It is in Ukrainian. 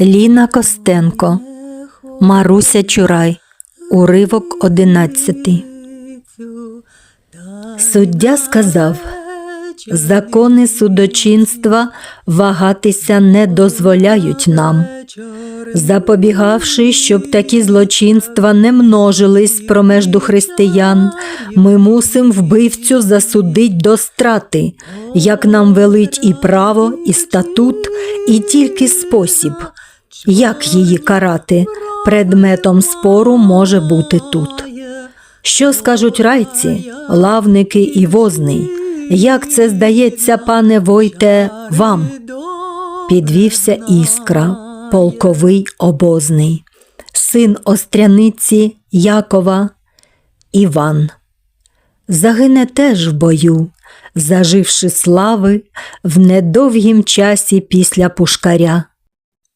Ліна Костенко, Маруся Чурай, уривок одинадцятий. Суддя сказав, закони судочинства вагатися не дозволяють нам, запобігавши, щоб такі злочинства не множились промежду християн, ми мусим вбивцю засудить до страти, як нам велить і право, і статут, і тільки спосіб. Як її карати? Предметом спору може бути тут. Що скажуть райці, лавники і возний? Як це здається, пане Войте, вам? Підвівся іскра, полковий обозний, син остряниці Якова Іван. Загине теж в бою, заживши слави в недовгім часі після пушкаря.